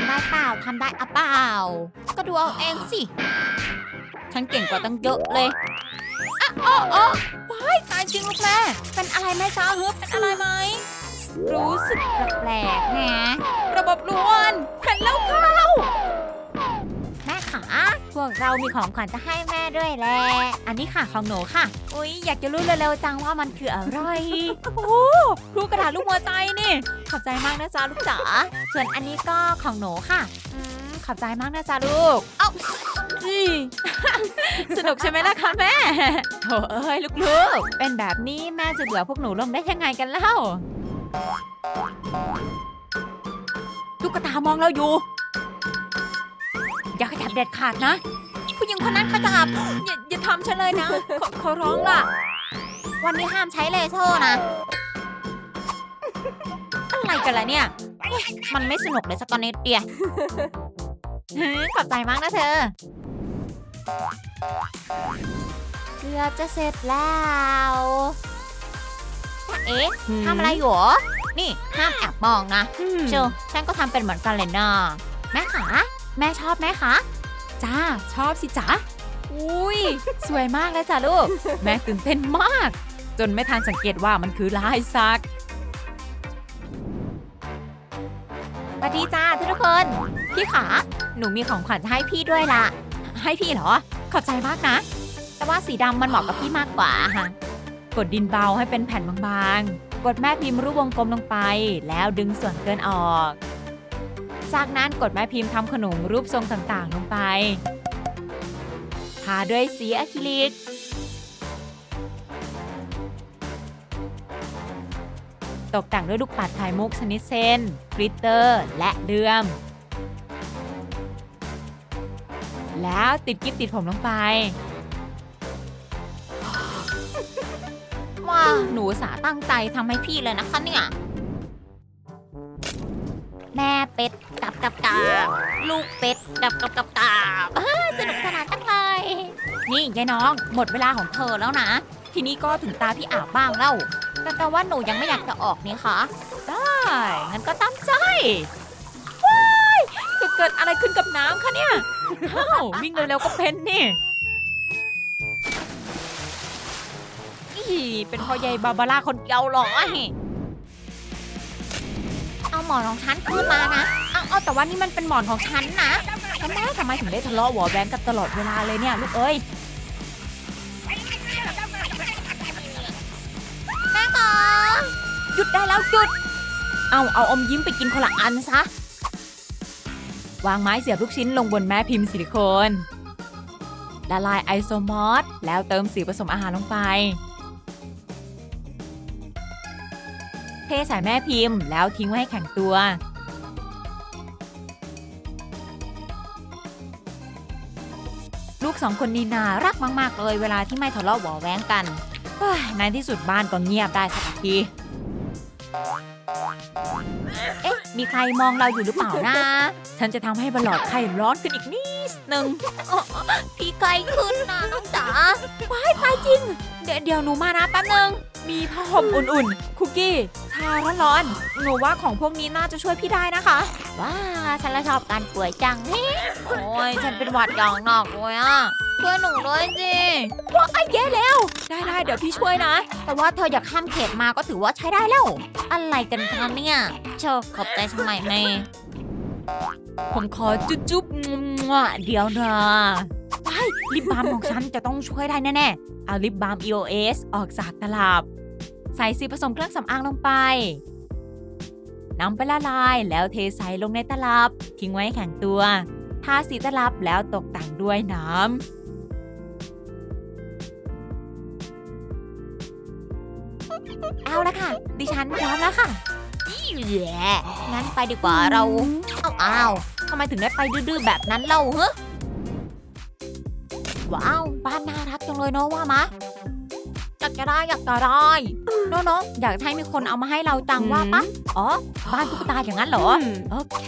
ำได้เปล่าทำได้อะเปล่า ก็ดูเอาเองสิ ฉันเก่งกว่าตั้งเยอะเลยอะอ๋ออ๋อว้ายตายจริงลูกแม่เป็นอะไรไหมจ้าเฮ้เป็นอะไรไหม รู้สึกแปลกๆแฮะระบบล้วนเห็นแล้วเข้าแม่ขา พวกเรามีของขวัญจะให้แม่ด้วยแหละอันนี้ค่ะของหนูค่ะ อุ๊ยอยากจะรู้เร็วๆจังว่ามันคืออะไรโอ้ลูกกระดาษลูกหัวใจนี่ ขอบใจมากนะจ๊ะลูกจ๋าส่วนอันนี้ก็ของหนูค่ะอืมขอบใจมากนะจ๊ะลูก เอ้าจีสนุกใช่ไหมล่ะคะแม่โถเอ้ยลูกๆ เป็นแบบนี้แม่จะเบื่อพวกหนูลงได้ยังไงกันเล่าลูกกระตามองเราอยู่ เด็ดขาดนะ ผู้หญิงคนนั้นขยับอย่าอย่าทำฉันเลยนะ ขอขอร้องล่ะ วันนี้ห้ามใช้เลเซอร์นะ อะไรกันล่ะเนี่ยมันไม่สนุกเลยสักนิดเดียวฮึขอบใจมากนะเธอ เกือบจะเสร็จแล้วเอ๊ะทำอะไรอยู่หรอ นี่ห้ามแอบมองนะเชียวฉันก็ทำเป็นเหมือนกันเลยนะแม่ขาแม่ชอบไหมคะ จ้า ชอบสิจ๊ะอุ้ยสวยมากเลยจ้ะลูก แม่ตื่นเต้นมาก จนไม่ทันสังเกตว่ามันคือลายสักสวัสดีจ้าทุกคน พี่ขา หนูมีของขวัญจะให้พี่ด้วยล่ะให้พี่เหรอ ขอบใจมากนะ แต่ว่าสีดำมันเหมาะกับพี่มากกว่าค่ะกดดินเบาให้เป็นแผ่นบางๆ กดแม่พิมพ์รูปวงกลมลงไป แล้วดึงส่วนเกินออก จากนั้นกดแม่พิมพ์ทำขนมรูปทรงต่างๆ ลงไป ทาด้วยสีอะคริลิก ตกแต่งด้วยลูกปัดไข่มุกชนิดเส้นกริตเตอร์ และเลื่อม แล้วติดกิ๊บติดผมลงไปว้าหนูสาตั้งใจทำให้พี่เลยนะคะเนี่ย แม่เป็ดกับกับกับลูกเป็ดกับกับกับกับอ้าสนุกสนานจังเลย นี่ยายน้อง หมดเวลาของเธอแล้วนะ ทีนี้ก็ถึงตาพี่อาบบ้างแล้วแต่แต่ว่าหนูยังไม่อยากจะออกนี่คะได้งั้นก็ตามใจว้ายจะเกิดอะไรขึ้นกับน้ำคะเนี่ยอ้าววิ่งเร็วๆก็เป็นนี่อีเป็นพ่อใหญ่บาบาร่าคนเดียวเหรอเอา หมอนของฉันคืนมานะ เอาเอาแต่ว่านี่มันเป็นหมอนของฉันนะทำไมทำไมถึงได้ทะเลาะหวอแวงกันตลอดเวลาเลยเนี่ยลูกเอ้ยแม่คะหยุดได้แล้วหยุด เอาเอาอมยิ้มไปกินคนละอันซะ วางไม้เสียบลูกชิ้นลงบนแม่พิมพ์ซิลิโคนละลายไอโซมอสแล้วเติมสีผสมอาหารลงไป เทใส่แม่พิมพ์ แล้วทิ้งไว้ให้แข็งตัว ลูกสองคนนี้น่ารักมาก ๆ เลยเวลาที่ไม่ทะเลาะเบาะแว้งกันเฮ้ยในที่สุดบ้านก็เงียบได้สักที เอ๊ะ มีใครมองเราอยู่หรือเปล่านะ ฉันจะทำให้บลอดไข่ร้อนขึ้นอีกนิดหนึ่งอ๋อพี่ไกลขึ้นนะน้องจ๋าว้ายตายจริงเดี๋ยวเดี๋ยวหนูมานะแป๊บนึง มีผ้าห่มอุ่นๆ คุกกี้ ชาร้อนๆหนูว่าของพวกนี้น่าจะช่วยพี่ได้นะคะ ว้าฉันละชอบการป่วยจังนี่โอ้ยฉันเป็นหวัดอย่างหนักเลยอะช่วยหนูด้วยสิว้าไอ้แย่แล้ว ได้ได้เดี๋ยวพี่ช่วยนะ แต่ว่าเธออยากข้ามเขตมาก็ถือว่าใช้ได้แล้ว อะไรกันคะเนี่ยโชคขอบใจสมัยแม่ผมขอจุ๊บจุ๊บมั่วๆเดี๋ยวนะไปลิปบาล์มของฉันจะต้องช่วยได้แน่ๆเอาลิปบาล์ม EOS ออกจากตลับ ใส่สีผสมเครื่องสำอางลงไปนำไปละลายแล้วเทใส่ลงในตลับ ทิ้งไว้แข็งตัว ทาสีตลับแล้วตกแต่งด้วยน้ำเอาละค่ะ ดิฉันพร้อมแล้วค่ะแย่งั้นไปดีกว่าเราเอาอ้าวทำไมถึงได้ไปดื้อๆแบบนั้นเล่าเฮ้ว้าว บ้านน่ารักจังเลยเนาะว่ามะอยา จะได้อยากจะได้เนาะเนาะอยากให้มีคนเอามาให้เราจังว่าปะอ๋อ บ้านตุ๊กตาอย่างนั้นเหรอ โอเค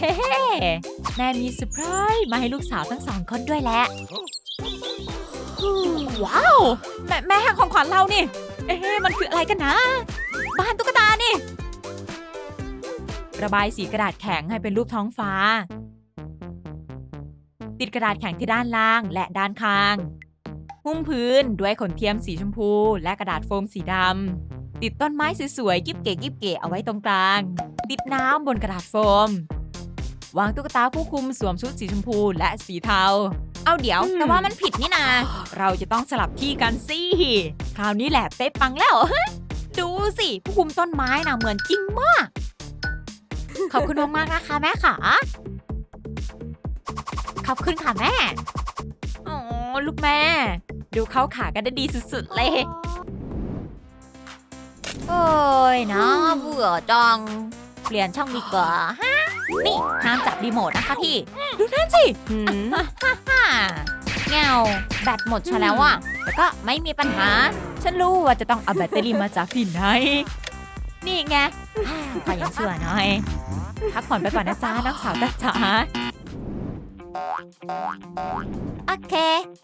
แม่มีเซอร์ไพรส์มาให้ลูกสาวทั้งสองคนด้วยแหละ ว้าว แม่แม่ให้ของขวัญเรานี่ เอ๊ะมันคืออะไรกันนะ บ้านตุ๊กตานี่ ระบายสีกระดาษแข็งให้เป็นรูปท้องฟ้า ติดกระดาษแข็งที่ด้านล่างและด้านข้าง หุ้มพื้นด้วยขนเทียมสีชมพู และกระดาษโฟมสีดำ ติดต้นไม้สวยๆกิ๊บเก๋กิ๊บเก๋เอาไว้ตรงกลาง ติดน้ำบนกระดาษโฟม วางตุ๊กตาผู้คุมสวมชุดสีชมพูและสีเทา เอาเดี๋ยว แต่ว่ามันผิดนี่นา เราจะต้องสลับที่กันสิคราวนี้แหละเป๊ะปังแล้ว ดูสิ ผู้คุมต้นไม้นะเหมือนจริงมาก ขอบคุณมากๆนะคะแม่ค่ะ ขอบคุณค่ะแม่ อ๋อ ลูกแม่ ดูเข้าขากันได้ดีสุดๆ เลย โอ้ยนะเบื่อจัง เปลี่ยนช่องดีกว่าฮะนี่ห้ามจับรีโมทนะคะพี่ ดูนั่นสิฮ่าเงาแบตหมดซะแล้วอะแต่ก็ไม่มีปัญหา ฉันรู้ว่าจะต้องเอาแบตเตอรี่มาจากที่ไหน นี่ไงอ่าก็ยังเชื่อหน่อยพักผ่อนไปก่อนนะจ๊ะน้องสาวจ๊ะจ๋า โอเค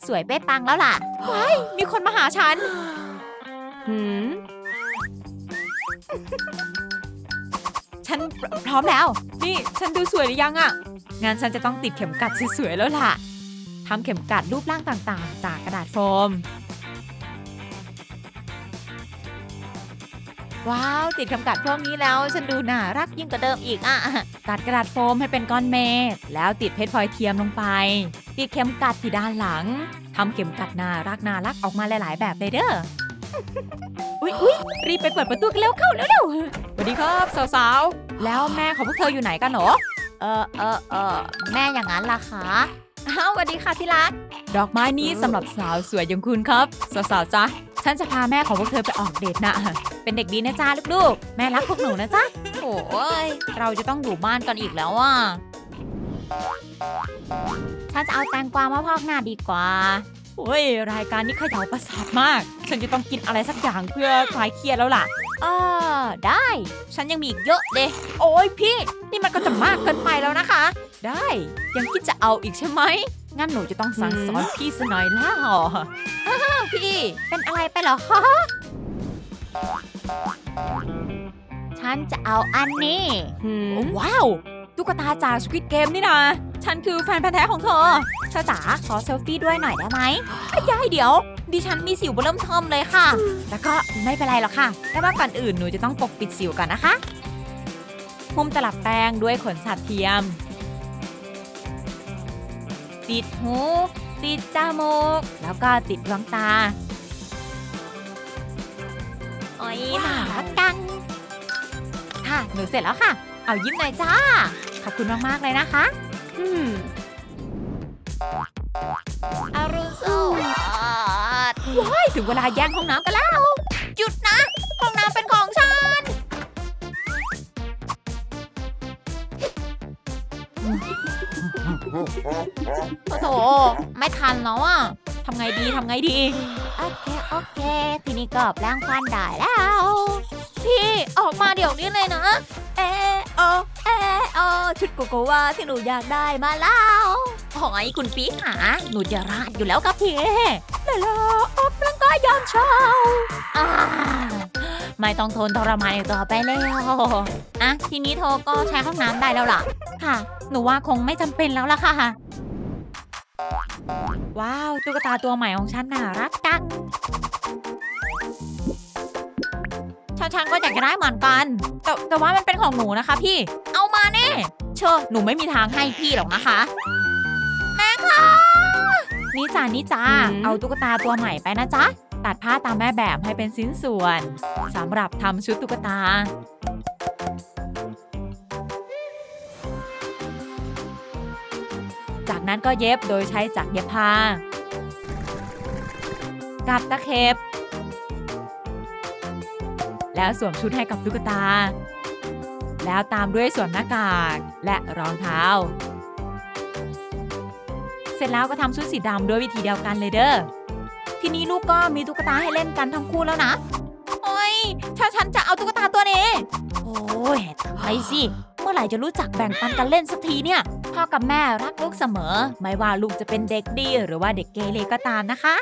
สวยเป๊ะปังแล้วล่ะว้ายมีคนมาหาฉัน หืม ฉันพร้อมแล้ว นี่ฉันดูสวยหรือยังอะงานฉันจะต้องติดเข็มกัดสวยๆแล้วล่ะทำเข็มกัดรูปร่างต่างๆจากกระดาษโฟม ว้าว ติดเข็มกัดพวกนี้แล้ว ฉันดูน่ารักยิ่งกว่าเดิมอีกอะตัดกระดาษโฟมให้เป็นก้อนเมฆแล้วติดเพชรพลอยเทียมลงไป ติดเข็มกัดที่ด้านหลังทำเข็มกัดน่ารักน่ารักออกมาหลาย ๆ แบบเลยเด้ออุ๊ยอุ๊ยรีบไปเปิดประตูกันเร็วเข้าเร็วๆสวัสดีครับสาวๆ แล้วแม่ของพวกเธออยู่ไหนกันหรอเออเออเออแม่อย่างนั้นล่ะคะอ้าวสวัสดีค่ะที่รัก ดอกไม้นี้สำหรับสาวสวยอย่างคุณครับ สาวๆจ้ะ ฉันจะพาแม่ของพวกเธอไปออกเดทนะเป็นเด็กดีนะจ๊ะลูกๆ แม่รักพวกหนูนะจ๊ะโอ้ยเราจะต้องอยู่บ้านกันอีกแล้วอะฉันจะเอาแตงกวามาพอกหน้าดีกว่าโอ้ยรายการนี้เขย่าประสาทมาก ฉันจะต้องกินอะไรสักอย่างเพื่อคลายเครียดแล้วล่ะเออได้ ฉันยังมีอีกเยอะเดะโอ้ยพี่ นี่มันก็จะมากเกินไปแล้วนะคะ ได้ ยังคิดจะเอาอีกใช่ไหม งั้นหนูจะต้องสั่งสอนพี่ซะหน่อยแล้วอ้าวพี่เป็นอะไรไปเหรอคะฉันจะเอาอันนี้หืมว้าวตุ๊กตาจากสควิตเกมนี่นะฉันคือแฟนพันธ์แท้ของเธอเธอจ๋าขอเซลฟี่ด้วยหน่อยได้ไหมอ้ยายเดี๋ยว ดิฉันมีสิวเริ่มเทิมเลยค่ะแต่ก็ไม่เป็นไรหรอกค่ะ แต่ว่าก่อนอื่นหนูจะต้องปกปิดสิวก่อนนะคะหุ้มตลับแป้งด้วยขนสัตว์เทียม ติดหู ติดจมูก แล้วก็ติดดวงตา โอ้ยน่ารักจัง ค่ะ หนูเสร็จแล้วค่ะ เอายิ้มหน่อยจ้า ขอบคุณมาก ๆ เลยนะคะ อืมอรุณสวัสดิ์ว้ายถึงเวลาแย่งห้องน้ำกันแล้ว หยุดนะ โอ้โถไม่ทันแล้วอะทำไงดีทำไงดี โอเค โอเค ทีนี้ก็แปลงฟันได้แล้ว พี่ออกมาเดี๋ยวนี้เลยนะ เอโอเอโอชุดโกโกวาที่หนูอยากได้มาแล้วหอยคุณปีหาหนูจะราดอยู่แล้วครับพี่เดี๋ยวเราออกกำลังกายยามเช้าอ่าไม่ต้องทนทรมานอีกต่อไปแล้วอะทีนี้โทก็ใช้ห้องน้ำได้แล้วล่ะ ค่ะ หนูว่าคงไม่จำเป็นแล้วล่ะค่ะ ว้าวตุ๊กตาตัวใหม่ของฉันน่ารักจังฉันฉันก็อยากจะได้เหมือนกัน แต่แต่ว่ามันเป็นของหนูนะคะ พี่ เอามาแน่ เชอหนูไม่มีทางให้พี่หรอกนะคะ แม่คะนี่จ้านี่จ้า เอาตุ๊กตาตัวใหม่ไปนะจ๊ะ ตัดผ้าตามแม่แบบให้เป็นชิ้นส่วนสำหรับทำชุดตุ๊กตา นั้นก็เย็บโดยใช้จักรเย็บผ้า กับตะเข็บ แล้วสวมชุดให้กับตุ๊กตา แล้วตามด้วยสวมหน้ากากและรองเท้า เสร็จแล้วก็ทำชุดสีดำด้วยวิธีเดียวกันเลยเด้อ ทีนี้ลูกก็มีตุ๊กตาให้เล่นกันทั้งคู่แล้วนะโอ้ยถ้าฉันจะเอาตุ๊กตาตัวนี้ โอ้ยตายสิ เมื่อไหร่จะรู้จักแบ่งปันกันเล่นสักทีเนี่ย พ่อกับแม่รักลูกเสมอ ไม่ว่าลูกจะเป็นเด็กดีหรือว่าเด็กเกเรก็ตามนะคะ